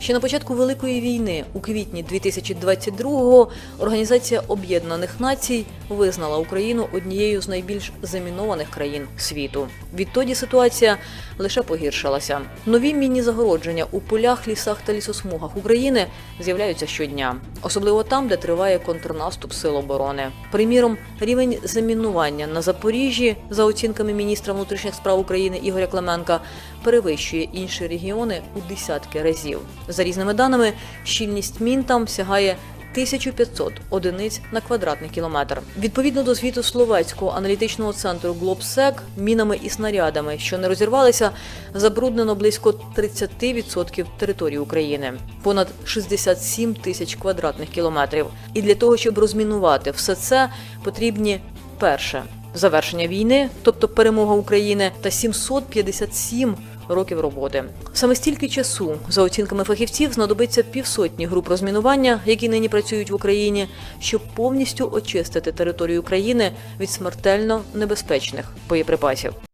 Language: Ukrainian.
Ще на початку Великої війни, у квітні 2022-го, Організація Об'єднаних Націй визнала Україну однією з найбільш замінованих країн світу. Відтоді ситуація лише погіршилася. Нові мінні загородження у полях, лісах та лісосмугах України з'являються щодня, особливо там, де триває контрнаступ сил оборони. Приміром, рівень замінування на Запоріжжі, за оцінками міністра внутрішніх справ України Ігоря Клименка, перевищує інші регіони у десятки разів. За різними даними, щільність мін там сягає 1500 одиниць на квадратний кілометр. Відповідно до звіту словацького аналітичного центру Globsec, мінами і снарядами, що не розірвалися, забруднено близько 30% території України, понад 67 тисяч квадратних кілометрів. І для того, щоб розмінувати все це, потрібні перше завершення війни, тобто перемога України, та 757 років роботи. Саме стільки часу, за оцінками фахівців, знадобиться півсотні груп розмінування, які нині працюють в Україні, щоб повністю очистити територію України від смертельно небезпечних боєприпасів.